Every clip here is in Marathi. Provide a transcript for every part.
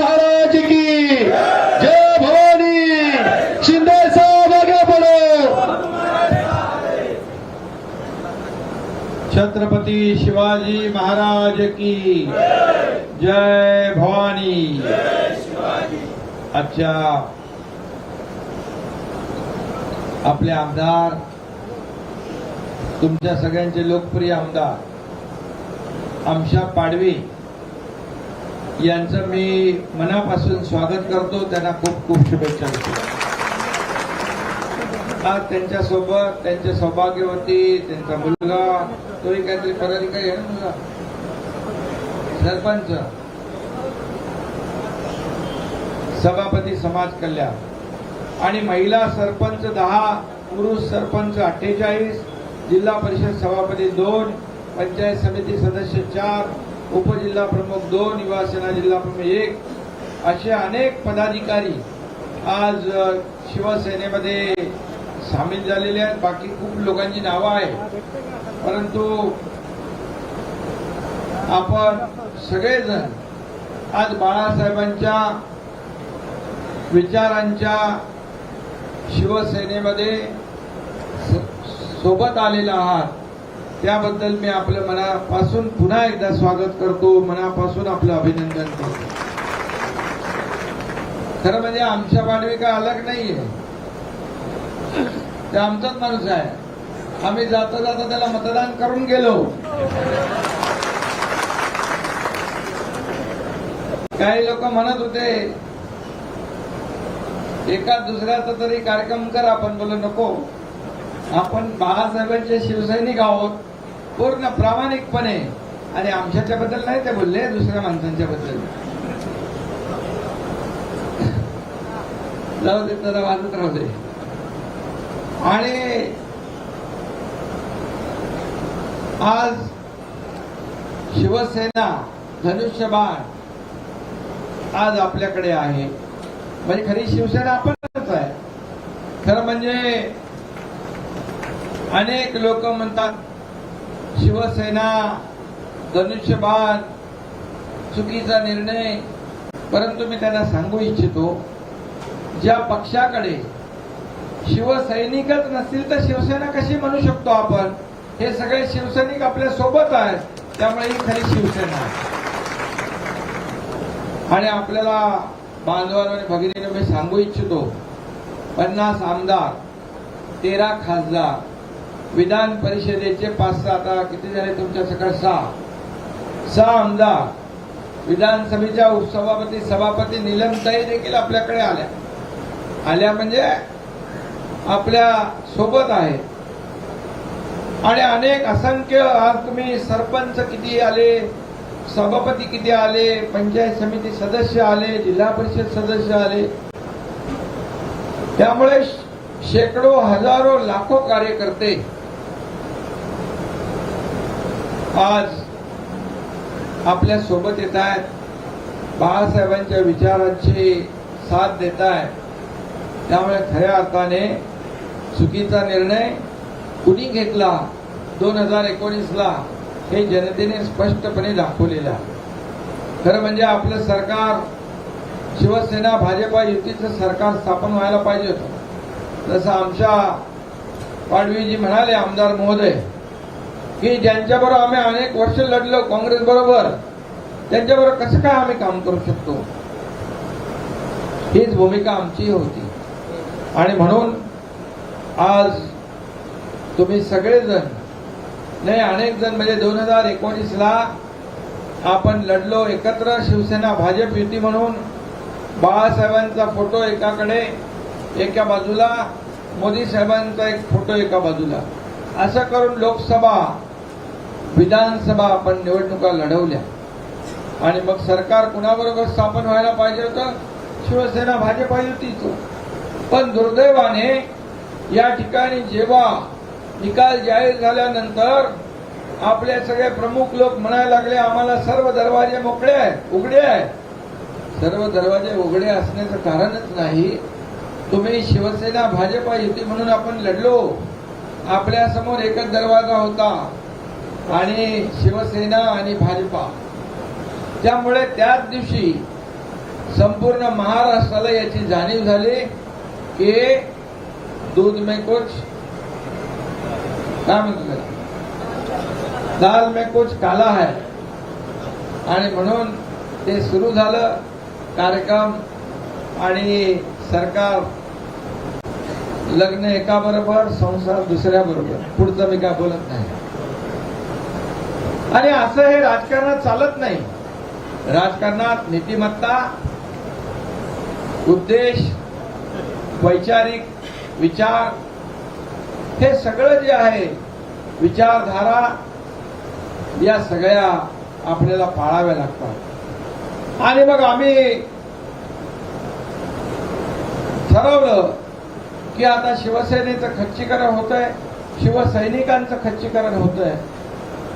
महाराज की। जय भवानी। शिंदे साहब आगे बढ़ो। छत्रपती शिवाजी महाराज की। जय भवानी। अच्छा। आपले आमदार तुमच्या सगळ्यांचे लोकप्रिय आमदार आमशा पाडवी यांचं मी मनापासून स्वागत करतो. त्यांना खूप खूप शुभेच्छा देतो. आज त्यांच्या त्यांचे सौभाग्यवती त्यांचा मुलगा तोही काहीतरी पदाधिकारी आहे ना मुलगा? सरपंच. सभापती समाज कल्याण. आणि महिला सरपंच दहा पुरुष सरपंच अठ्ठेचाळीस जिल्हा परिषद सभापती दोन पंचायत समिती सदस्य चार उपजिल्हा प्रमुख दोन युवा सेना जिल्हा प्रमुख एक असे अनेक पदाधिकारी आज शिवसेनेमध्ये सामील झालेले आहेत. बाकी खूप लोकांची नावं आहेत. परंतु आपण सगळेजण आज बाळासाहेबांच्या विचारांच्या शिवसेनेमध्ये सोबत आलेला आहात. त्याबद्दल मी आपलं मनापासून पुन्हा एकदा स्वागत करतो मनापासून आपलं अभिनंदन करतो. खरं म्हणजे आमच्या पाडवी काय अलग नाहीये. ते आमचाच माणूस आहे. आम्ही जाता जाता त्याला मतदान करून गेलो. काही लोक म्हणत होते एका दुसऱ्याचा तरी कार्यक्रम करा आपण बोललो नको. आपण बाळासाहेबांचे शिवसैनिक आहोत. पूर्ण प्रामाणिकपणे. आणि आमच्याच्या बद्दल नाही ते बोलले दुसऱ्या माणसांच्या बद्दल. जाऊ दे जरा वाजत राहू दे. आणि आज शिवसेना धनुष्यबाण आज आपल्याकडे आहे. म्हणजे खरी शिवसेना आपणच आहे. खरं म्हणजे अनेक लोक म्हणतात शिवसेना धनुष्यबाण चुकीचा निर्णय परंतु मी त्यांना सांगू इच्छितो ज्या पक्षाकडे शिवसैनिकच नसतील तर शिवसेना कशी म्हणू शकतो आपण? हे सगळे शिवसैनिक आपल्यासोबत आहेत त्यामुळे ही खरी शिवसेना आहे. आणि आपल्याला बांधवांना आणि भगिनीने मी सांगू इच्छितो पन्नास आमदार तेरा खासदार विधान परिषदेचे पाच सहा आता किती झाले तुमच्या सकाळ सहा? सहा आमदार. विधानसभेच्या उपसभापती सभापती निलमताई देखील आपल्याकडे आल्या. आल्या म्हणजे आपल्यासोबत आहे. आणि अनेक असंख्य आज तुम्ही सरपंच किती आले सभापती किती आले पंचायत समिती सदस्य आले जिल्हा परिषद सदस्य आले. त्यामुळे शेकडो हजारो लाखो कार्यकर्ते आज आपल्यासोबत येत आहेत. बाळासाहेबांच्या विचारांची साथ देत आहेत. त्यामुळे खऱ्या अर्थाने चुकीचा निर्णय कुणी घेतला? दोन हजार एकोणीसला हे जनतेने स्पष्टपणे दाखवलेलं खरं म्हणजे आपलं सरकार शिवसेना भाजपा युतीचं सरकार स्थापन व्हायला पाहिजे होतं. जसं आमच्या पाडवीजी म्हणाले आमदार महोदय की ज्यांच्याबरोबर आम्ही अनेक वर्ष लढलो काँग्रेस बरोबर त्यांच्याबरोबर कसं काय आम्ही काम करू शकतो? हीच भूमिका आमची होती. आणि म्हणून आज तुम्ही सगळेजण नाही अनेक जण म्हणजे दोन हजार एकोणीसला आपण लढलो एकत्र शिवसेना भाजप युती म्हणून. बाळासाहेबांचा फोटो एकाकडे एका बाजूला. मोदी साहेबांचा एक फोटो एका बाजूला. असं करून लोकसभा विधानसभा आपण निवडणुका लढवल्या. आणि मग सरकार कुणाबरोबर स्थापन व्हायला पाहिजे होतं? शिवसेना भाजप युतीचं पण दुर्दैवाने या ठिकाणी जेव्हा निकाल जाहीर झाल्यानंतर आपले सगळे प्रमुख लोक म्हणायला लागले आम्हाला सर्व दरवाजे मोकळे आहेत उघडे आहेत. सर्व दरवाजे उघडे असण्याचं कारणच नाही. तुम्ही शिवसेना भाजपा युती म्हणून आपण लढलो. आपल्यासमोर एकच दरवाजा होता. आणि शिवसेना आणि भाजपा. त्यामुळे त्याच दिवशी संपूर्ण महाराष्ट्राला याची जाणीव झाली की दूध मे कुछ काय म्हणतो दाल मे कुछ काला है. आणि म्हणून ते सुरू झालं कार्यक्रम आणि सरकार लग्न एका बरोबर संसार दुसऱ्या बरोबर पुढचं मी काय बोलत नाही. आणि असं हे राजकारणात चालत नाही. राजकारणात नीतिमत्ता उद्देश वैचारिक विचार हे सगळं जे आहे विचारधारा या सगळ्या आपल्याला पाळाव्या लागतात. आणि मग आम्ही ठरवलं की आता शिवसेनेचं खच्चीकरण होत आहे शिवसैनिकांचं खच्चीकरण होत आहे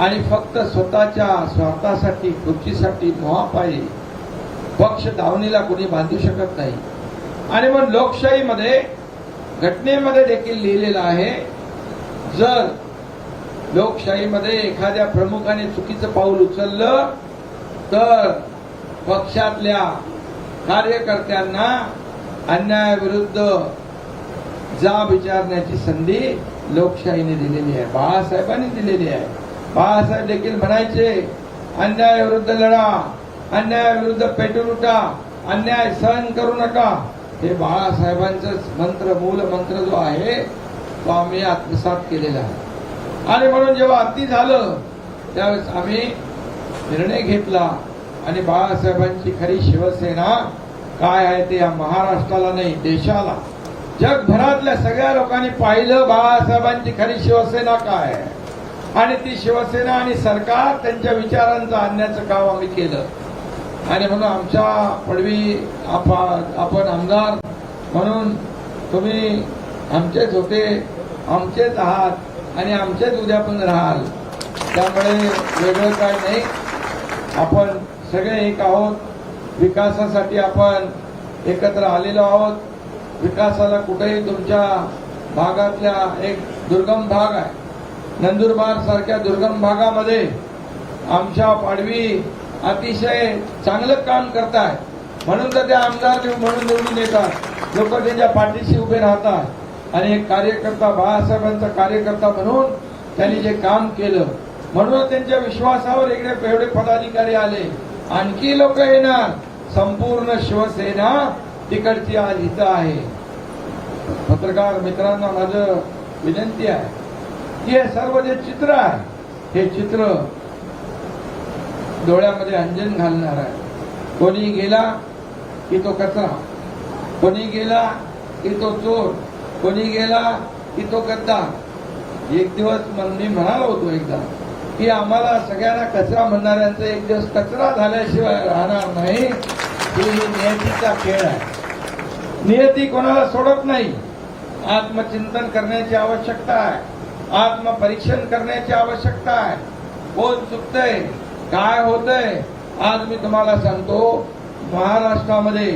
आणि फक्त स्वतःच्या स्वार्थासाठी खुर्चीसाठी मोहापायी पक्ष दावणीला कोणी बांधू शकत नाही. आणि मग लोकशाहीमध्ये घटनेमध्ये देखील लिहिलेलं आहे जर लोकशाहीमध्ये एखाद्या प्रमुखाने चुकीचं पाऊल उचललं तर पक्षातल्या कार्यकर्त्यांना अन्यायाविरुद्ध जा विचारण्याची संधी लोकशाहीने दिलेली आहे. बाळासाहेबांनी दिलेली आहे. बाळासाहेब देखील म्हणायचे अन्यायाविरुद्ध लढा अन्यायाविरुद्ध पेटून उठा अन्याय सहन करू नका. हे बाळासाहेबांचं मंत्र मूल मंत्र जो आहे तो आम्ही आत्मसात केलेला आहे. आणि म्हणून जेव्हा अति झालं त्यावेळेस आम्ही निर्णय घेतला आणि बाळासाहेबांची खरी शिवसेना काय आहे ते या महाराष्ट्राला नाही देशाला. जगभरातल्या सगळ्या लोकांनी पाहिलं बाळासाहेबांची खरी शिवसेना काय आहे. आणि ती शिवसेना आणि सरकार त्यांच्या विचारांचं आणण्याचं काम आम्ही केलं. आणि म्हणून आमच्या पडवी आपा- आपण आमदार म्हणून तुम्ही आमचेच होते आमचेच आहात आणि आमचेच उद्या पण राहाल. त्यामुळे वेगळं काय नाही. आपण सगळे एक आहोत. विकासासाठी आपण एकत्र आलेलो आहोत. विकासाला कुठेही तुमच्या भागातल्या एक दुर्गम भाग आहे. नंदुरबार सारख्या दुर्गम भागामध्ये आमच्या पाडवी अतिशय चांगलं काम करताय. म्हणून तर ते आमदार म्हणून निवडून येतात. लोक त्यांच्या पाठीशी उभे राहतात. आणि एक कार्यकर्ता बाळासाहेबांचा कार्यकर्ता म्हणून त्यांनी जे काम केलं. म्हणून त्यांच्या विश्वासावर इकडे एवढे पदाधिकारी आले. आणखी लोक येणार. संपूर्ण शिवसेना तिकडची आज इथं आहे. पत्रकार मित्रांना माझं विनंती आहे. हे सर्व जे चित्र आहे हे चित्र डोळ्यामध्ये अंजन घालणार आहे. कोणी गेला की तो कचरा? कोणी गेला की तो चोर? कोणी गेला की तो गद्दार? एक दिवस मी म्हणालो होतो एकदा की आम्हाला सगळ्यांना कचरा म्हणणाऱ्यांचा एक दिवस कचरा झाल्याशिवाय राहणार नाही. ही नियतीचा खेळ आहे. नियती कोणाला सोडत नाही. आत्मचिंतन करण्याची आवश्यकता आहे. आत्मपरीक्षण करण्याची आवश्यकता आहे. कोण चुकतंय? काय होतंय? आज मी तुम्हाला सांगतो महाराष्ट्रामध्ये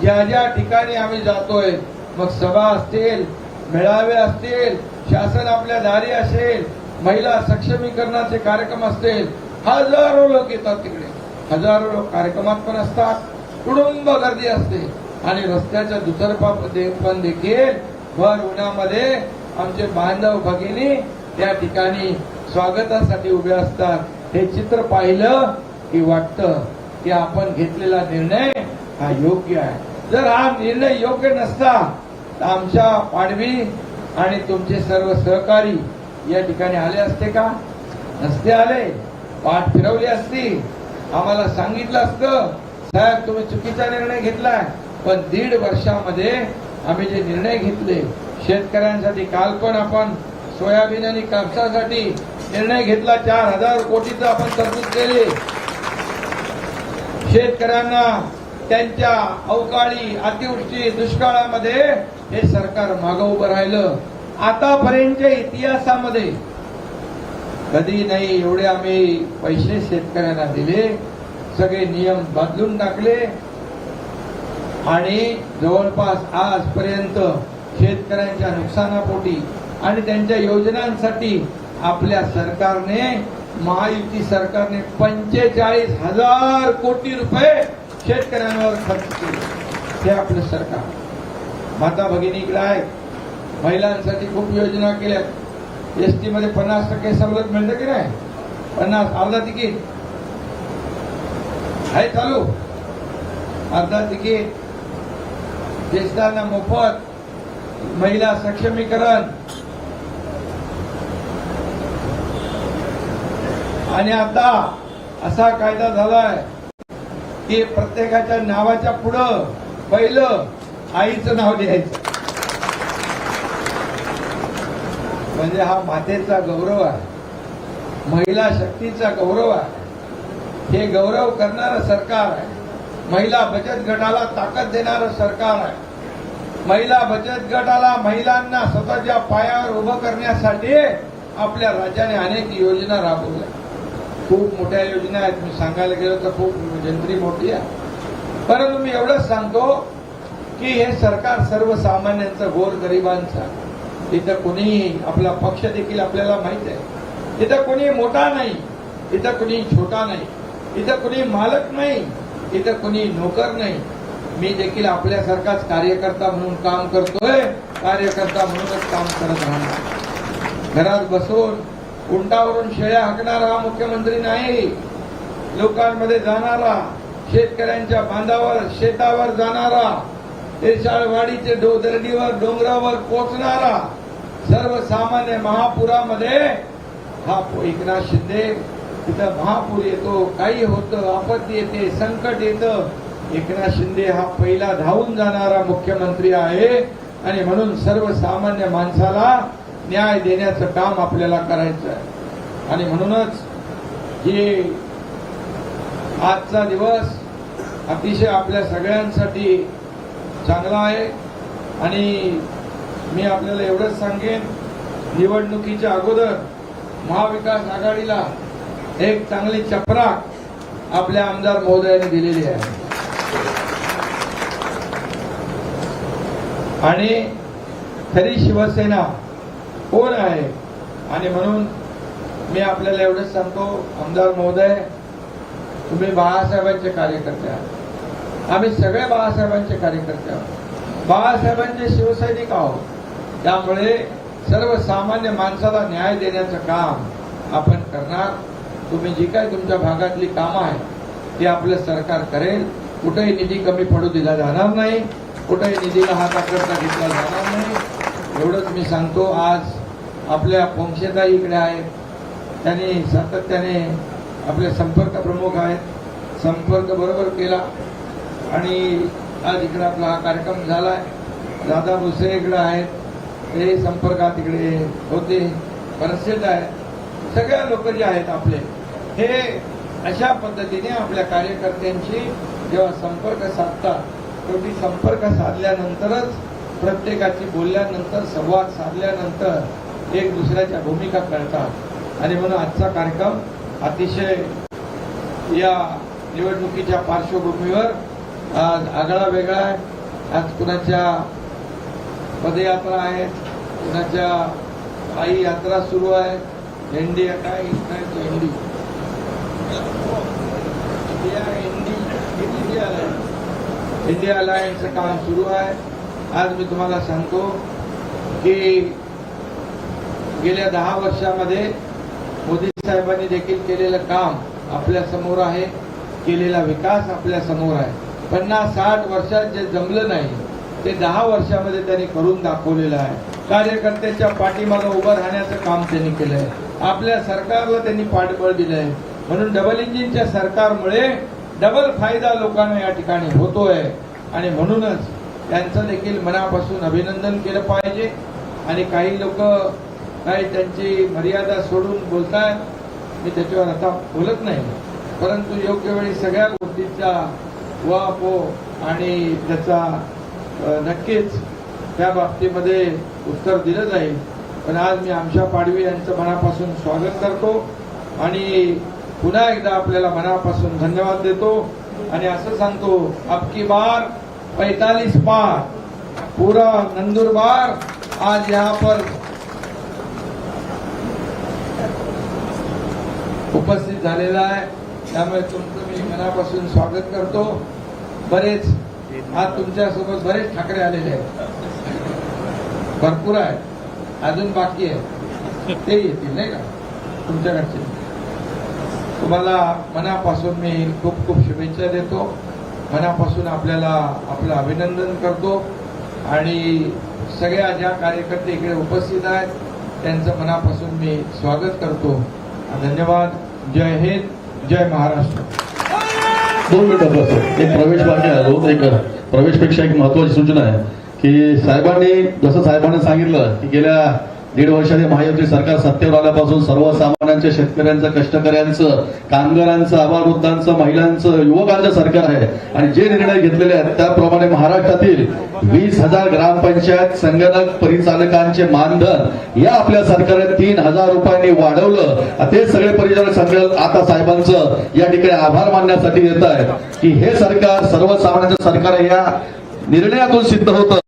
ज्या ज्या ठिकाणी आम्ही जातोय मग सभा असतील मेळावे असतील शासन आपल्या दारी असेल महिला सक्षमीकरणाचे कार्यक्रम असतील हजारो लोक येतात तिकडे. हजारो लोक कार्यक्रमात पण असतात कुटुंब गर्दी असते. आणि रस्त्याच्या दुतर्फा पण देखील भर उन्हामध्ये आमचे बांधव भगिनी त्या ठिकाणी स्वागतासाठी उभे असतात. हे चित्र पाहिलं की वाटतं की आपण घेतलेला निर्णय हा योग्य आहे. जर हा निर्णय योग्य नसता तर आमच्या पाडवी आणि तुमचे सर्व सहकारी या ठिकाणी आले असते का? नसते आले. पाठ फिरवली असती. आम्हाला सांगितलं असतं साहेब तुम्ही चुकीचा निर्णय घेतलाय. पण दीड वर्षामध्ये आम्ही जे निर्णय घेतले शेतकऱ्यांसाठी काल पण आपण सोयाबीन आणि कापसासाठी निर्णय घेतला. चार हजार कोटीचं आपण तरतूद केली. शेतकऱ्यांना त्यांच्या अवकाळी अतिवृष्टी दुष्काळामध्ये हे सरकार मागं उभं राहिलं. आतापर्यंतच्या इतिहासामध्ये कधी नाही एवढे आम्ही पैसे शेतकऱ्यांना दिले. सगळे नियम बदलून टाकले. आणि जवळपास आजपर्यंत शेतकऱ्यांच्या नुकसानापोटी आणि त्यांच्या योजनांसाठी आपल्या सरकारने महायुती सरकारने पंचेचाळीस हजार कोटी रुपये शेतकऱ्यांवर खर्च केले. हे आपलं सरकार. माता भगिनी इकडे आहेत. महिलांसाठी खूप योजना केल्या एस टी मध्ये पन्नास टक्के सवलत मिळतं की नाही? पन्नास. अर्धा तिकीट. आहे चालू. अर्धा तिकीट. ज्येष्ठांना मोफत. महिला सक्षमीकरण. आणि आता असा कायदा झालाय की प्रत्येकाच्या नावाच्या पुढं पहिलं आईचं नाव लिहायचं. म्हणजे हा मातेचा गौरव आहे. महिला शक्तीचा गौरव आहे. हे गौरव करणारं सरकार आहे. महिला बचत गटाला ताकद देणारं सरकार आहे. महिला बचत गटाला महिलांना स्वतःच्या पायावर उभं करण्यासाठी आपल्या राज्याने अनेक योजना राबवल्या. खूप मोठ्या योजना आहेत. मी सांगायला गेलो तर खूप जंत्री मोठी आहे. परंतु मी एवढंच सांगतो की हे सरकार सर्वसामान्यांचं गोर गरिबांचं इथं कोणी आपला पक्ष देखील आपल्याला माहीत आहे. इथं कोणी मोठा नाही इथं कोणी छोटा नाही इथं कोणी मालक नाही इथं कोणी नोकर नाही. मी देखील आपल्यासारखाच कार्यकर्ता म्हणून काम करतोय. कार्यकर्ता म्हणूनच काम करत राहणार. घरात बसून उंटावरून शेळ्या हाकणारा हा मुख्यमंत्री नाही. लोकांमध्ये जाणारा शेतकऱ्यांच्या बांधावर शेतावर जाणारा इरशाळवाडीचे डो दरडीवर डोंगरावर पोचणारा सर्वसामान्य महापुरामध्ये हा एकनाथ शिंदे. तिथं महापूर येतो काही होतं आपत्ती येते संकट येतं. एकनाथ शिंदे हा पहिला धावून जाणारा मुख्यमंत्री आहे. आणि म्हणून सर्वसामान्य माणसाला न्याय देण्याचं काम आपल्याला करायचं आहे. आणि म्हणूनच हे आजचा दिवस अतिशय आपल्या सगळ्यांसाठी चांगला आहे. आणि मी आपल्याला एवढंच सांगेन निवडणुकीच्या अगोदर महाविकास आघाडीला एक चांगली चपराक आपल्या आमदार महोदयाने दिलेली आहे. आणि खरी शिवसेना कोण आहे? आणि म्हणून मी आपल्याला एवढंच सांगतो आमदार महोदय तुम्ही बाळासाहेबांचे कार्यकर्ते आहात. आम्ही सगळे बाळासाहेबांचे कार्यकर्ते आहोत. बाळासाहेबांचे शिवसैनिक आहोत. त्यामुळे सर्वसामान्य माणसाला न्याय देण्याचं काम आपण करणार. तुम्ही जी काय तुमच्या भागातली कामं आहेत ती आपलं सरकार करेल. कुठेही निधी कमी पडू दिला जाणार नाही कुठेही निधीला हात आकडता घेतला जाणार नाही. एवढंच मी सांगतो आज आपल्या पोंक्षेताई इकडे आहेत. त्यांनी सातत्याने आपले संपर्क प्रमुख आहेत. संपर्क बरोबर केला. आणि आज इकडे आपला हा कार्यक्रम झाला आहे दादा भुसे इकडे आहेत. ते संपर्कात इकडे होते. प्रसिद्ध आहेत सगळ्या लोक जे आहेत आपले हे अशा पद्धतीने आपल्या कार्यकर्त्यांशी जेव्हा संपर्क साधतात शेवटी संपर्क साधल्यानंतरच प्रत्येकाची बोलल्यानंतर संवाद साधल्यानंतर एक दुसऱ्याच्या भूमिका कळतात. आणि म्हणून आजचा कार्यक्रम अतिशय या निवडणुकीच्या पार्श्वभूमीवर आज आगळा वेगळा आहे. आज कुणाच्या पदयात्रा आहेत कुणाच्या आई यात्रा सुरू आहे झेंडी काय इंडिया इंडिया अलायन्स इंडिया अलायन्सचं काम सुरू आहे आज मी तुम्हाला सांगतो की गेल्या दहा वर्षामध्ये मोदी साहेबांनी देखील केलेलं काम आपल्यासमोर आहे केलेला विकास आपल्यासमोर आहे. पन्नास साठ वर्षात जे जमलं नाही ते दहा वर्षामध्ये त्यांनी करून दाखवलेलं आहे. कार्यकर्त्याच्या पाठीमागं उभं राहण्याचं काम त्यांनी केलंय. आपल्या सरकारला त्यांनी पाठबळ दिलंय. म्हणून डबल इंजिनच्या सरकारमुळे डबल फायदा लोकांना या ठिकाणी होतोय. आणि म्हणूनच त्यांचं देखील मनापासून अभिनंदन केलं पाहिजे. आणि काही लोक काही त्यांची मर्यादा सोडून बोलताय मी त्याच्यावर आता बोलत नाही. परंतु योग्य वेळी सगळ्या गोष्टीचा वापो हो, आणि त्याचा नक्कीच त्या बाबतीमध्ये उत्तर दिलं जाईल. पण आज मी आमच्या पाडवी यांचं मनापासून स्वागत करतो. आणि पुन्हा एकदा आपल्याला मनापासून धन्यवाद देतो आणि असं सांगतो अबकी बार पैतालीस पार पुरा नंदुरबार आज यहाँ पर उपस्थित झालेला आहे. त्यामुळे तुमचं मी मनापासून स्वागत करतो. बरेच आज तुमच्यासोबत बरेच ठाकरे आलेले आहेत. भरपूर आहेत. अजून बाकी आहे ते येतील नाही का? तुमच्याकडचे. तुम्हाला मनापासून मी खूप खूप शुभेच्छा देतो. मनापासून आपल्याला आपलं अभिनंदन करतो. आणि सगळ्या ज्या कार्यकर्ते इकडे उपस्थित आहेत त्यांचं मनापासून मी स्वागत करतो. धन्यवाद. जय हिंद. जय महाराष्ट्र. दोन मिनिटं एक प्रवेश बाकी आहे एक प्रवेशपेक्षा एक महत्वाची सूचना आहे की साहेबांनी जसं साहेबांनी सांगितलं की गेल्या दीड वर्षाने महायुती सरकार सत्तेवर आल्यापासून सर्वसामान्यांच्या शेतकऱ्यांचं कष्टकऱ्यांचं कामगारांचं आबालवृद्धांचं महिलांचं युवकांचं सरकार आहे. आणि जे निर्णय घेतलेले आहेत त्याप्रमाणे महाराष्ट्रातील वीस हजार ग्रामपंचायत संगणक परिचालकांचे मानधन या आपल्या सरकारने तीन हजार रुपयांनी वाढवलं. ते सगळे परिचालक संघ आता साहेबांचं या ठिकाणी आभार मानण्यासाठी येत आहेत की हे सरकार सर्वसामान्यांचं सरकार या निर्णयातून सिद्ध होतं.